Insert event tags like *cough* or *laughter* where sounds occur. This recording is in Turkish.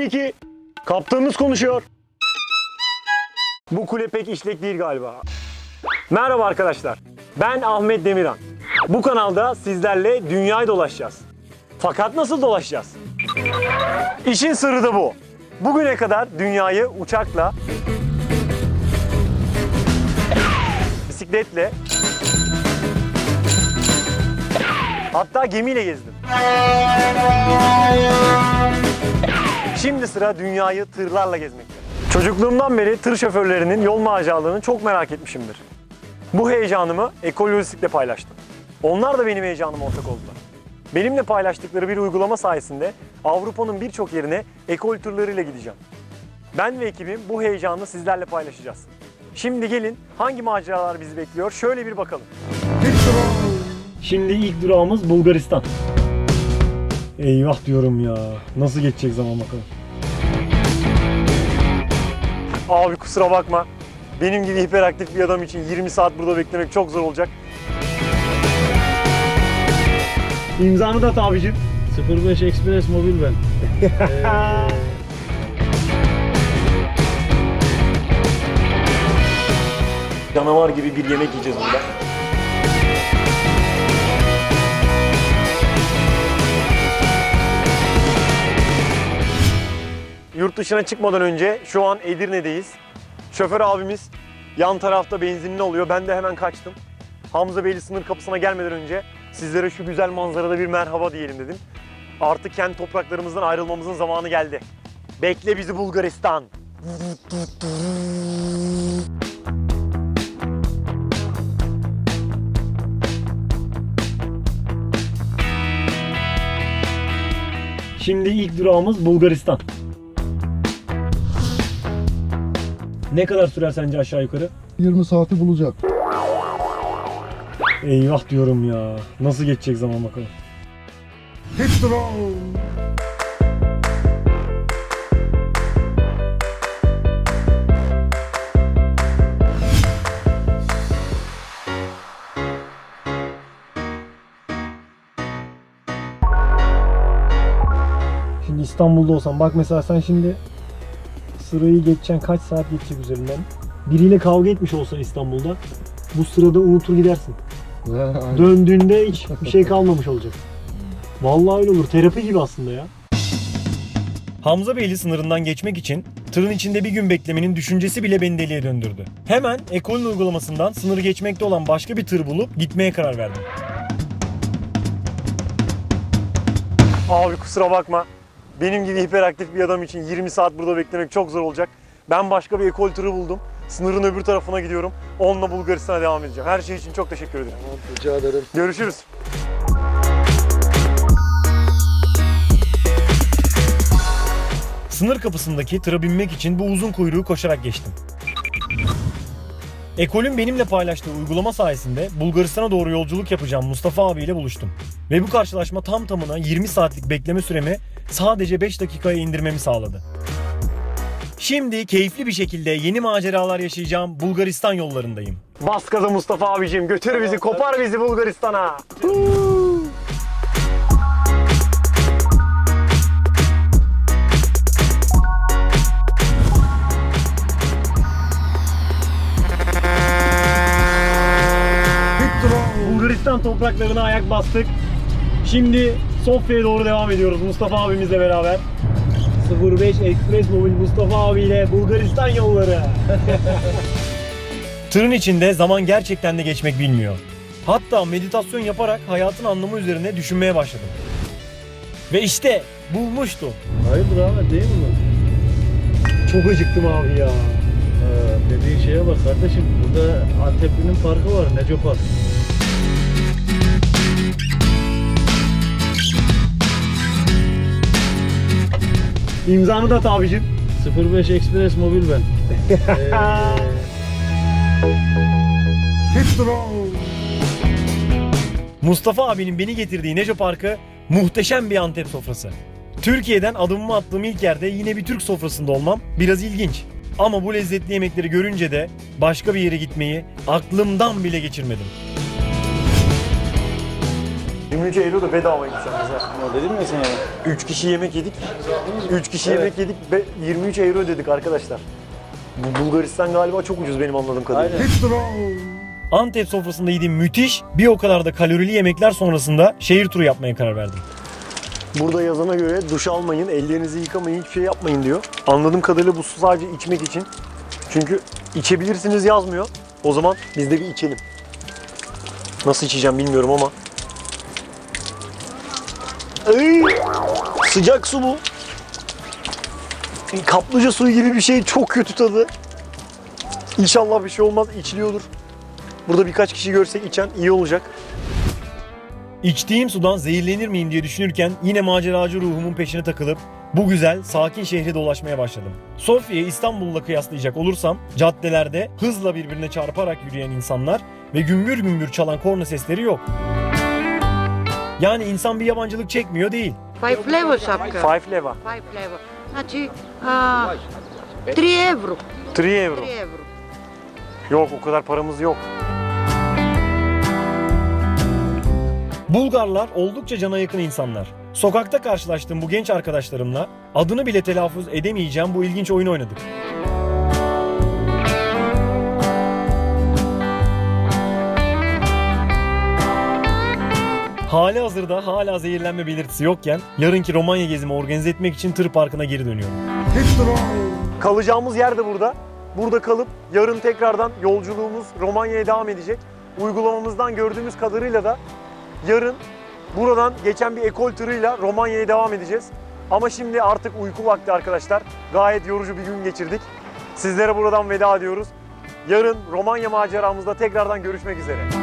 52. Kaptanınız konuşuyor. Bu kule pek işlek değil galiba. Merhaba arkadaşlar. Ben Ahmet Demiran. Bu kanalda sizlerle dünyayı dolaşacağız. Fakat nasıl dolaşacağız? İşin sırrı da bu. Bugüne kadar dünyayı uçakla, bisikletle, hatta gemiyle gezdim. Şimdi sıra dünyayı tırlarla gezmekte. Çocukluğumdan beri tır şoförlerinin yol maceralığını çok merak etmişimdir. Bu heyecanımı Ekol Lojistik'le paylaştım. Onlar da benim heyecanıma ortak oldular. Benimle paylaştıkları bir uygulama sayesinde Avrupa'nın birçok yerine ekol turlarıyla gideceğim. Ben ve ekibim bu heyecanı sizlerle paylaşacağız. Şimdi gelin hangi maceralar bizi bekliyor şöyle bir bakalım. Şimdi ilk durağımız Bulgaristan. Eyvah diyorum ya. Nasıl geçecek zaman bakalım. Abi kusura bakma. Benim gibi hiperaktif bir adam için 20 saat burada beklemek çok zor olacak. İmzanı da abicim. 05 Express mobil ben. *laughs* Canavar gibi bir yemek yiyeceğiz burada. Yurt dışına çıkmadan önce şu an Edirne'deyiz. Şoför abimiz yan tarafta benzinli oluyor. Ben de hemen kaçtım. Hamza Beyli sınır kapısına gelmeden önce sizlere şu güzel manzarada bir merhaba diyelim dedim. Artık kendi topraklarımızdan ayrılmamızın zamanı geldi. Bekle bizi Bulgaristan. Şimdi ilk durağımız Bulgaristan. Ne kadar sürer sence aşağı yukarı? 20 saati bulacak. Eyvah diyorum ya. Nasıl geçecek zaman bakalım. Hit the road. Şimdi İstanbul'da olsam bak mesela sen şimdi sırayı geçeceksin kaç saat geçecek üzerinden. Biriyle kavga etmiş olsan İstanbul'da bu sırada unutur gidersin. *laughs* Döndüğünde hiç bir şey kalmamış olacak. Vallahi öyle olur. Terapi gibi aslında ya. Hamza Beyli sınırından geçmek için tırın içinde bir gün beklemenin düşüncesi bile beni deliye döndürdü. Hemen ekolün uygulamasından sınırı geçmekte olan başka bir tır bulup gitmeye karar verdim. Abi kusura bakma. Benim gibi hiperaktif bir adam için 20 saat burada beklemek çok zor olacak. Ben başka bir ekol tırı buldum. Sınırın öbür tarafına gidiyorum. Onunla Bulgaristan'a devam edeceğim. Her şey için çok teşekkür ederim. Rica ederim. Görüşürüz. Sınır kapısındaki tıra binmek için bu uzun kuyruğu koşarak geçtim. Ekolün benimle paylaştığı uygulama sayesinde Bulgaristan'a doğru yolculuk yapacağım Mustafa abiyle buluştum. Ve bu karşılaşma tam tamına 20 saatlik bekleme süremi sadece 5 dakikaya indirmemi sağladı. Şimdi keyifli bir şekilde yeni maceralar yaşayacağım Bulgaristan yollarındayım. Bas gaza Mustafa abicim götür bizi kopar bizi Bulgaristan'a. Hit Bulgaristan topraklarına ayak bastık. Şimdi Sofya'ya doğru devam ediyoruz Mustafa abimizle beraber. 05 Express Mobil Mustafa abiyle Bulgaristan yolları. *laughs* Tırın içinde zaman gerçekten de geçmek bilmiyor. Hatta meditasyon yaparak hayatın anlamı üzerine düşünmeye başladım. Ve işte bulmuştum. Hayırdır Ahmet değil mi? Çok acıktım abi ya. Ha, dediğin şeye bak kardeşim. Burada Antepli'nin parkı var. Neco Park. İmzanı da at abicim. 05 Express mobil ben. *laughs* Ee. Mustafa abinin beni getirdiği Neco Parkı muhteşem bir Antep sofrası. Türkiye'den adımımı attığım ilk yerde yine bir Türk sofrasında olmam biraz ilginç. Ama bu lezzetli yemekleri görünce de başka bir yere gitmeyi aklımdan bile geçirmedim. 23 euro da bedavaymış yalnız ha. Ya dedim ya sana. 3 kişi yemek yedik. 3 kişi yemek yedik. Be- 23 euro ödedik arkadaşlar. Bu Bulgaristan galiba çok ucuz benim anladığım kadarıyla. Aynen. Antep sofrasında yediğim müthiş bir o kadar da kalorili yemekler sonrasında şehir turu yapmaya karar verdim. Burada yazana göre duş almayın, ellerinizi yıkamayın, hiçbir şey yapmayın diyor. Anladığım kadarıyla bu su sadece içmek için. Çünkü içebilirsiniz yazmıyor. O zaman biz de bir içelim. Nasıl içeceğim bilmiyorum ama. Sıcak su bu. Kaplıca suyu gibi bir şey çok kötü tadı. İnşallah bir şey olmaz içiliyordur. Burada birkaç kişi görsek içen iyi olacak. İçtiğim sudan zehirlenir miyim diye düşünürken yine maceracı ruhumun peşine takılıp bu güzel, sakin şehri dolaşmaya başladım. Sofya'yı İstanbul'la kıyaslayacak olursam caddelerde hızla birbirine çarparak yürüyen insanlar ve gümbür gümbür çalan korna sesleri yok. Yani insan bir yabancılık çekmiyor değil. Five level şapka. Five leva. Five level. Znači, a, 3 euro. 3 euro. 3 euro. Yok o kadar paramız yok. Bulgarlar oldukça cana yakın insanlar. Sokakta karşılaştığım bu genç arkadaşlarımla adını bile telaffuz edemeyeceğim bu ilginç oyunu oynadık. Hali hazırda hala zehirlenme belirtisi yokken yarınki Romanya gezimi organize etmek için tır parkına geri dönüyorum. Kalacağımız yer de burada. Burada kalıp yarın tekrardan yolculuğumuz Romanya'ya devam edecek. Uygulamamızdan gördüğümüz kadarıyla da yarın buradan geçen bir ekol turuyla Romanya'ya devam edeceğiz. Ama şimdi artık uyku vakti arkadaşlar. Gayet yorucu bir gün geçirdik. Sizlere buradan veda ediyoruz. Yarın Romanya maceramızda tekrardan görüşmek üzere.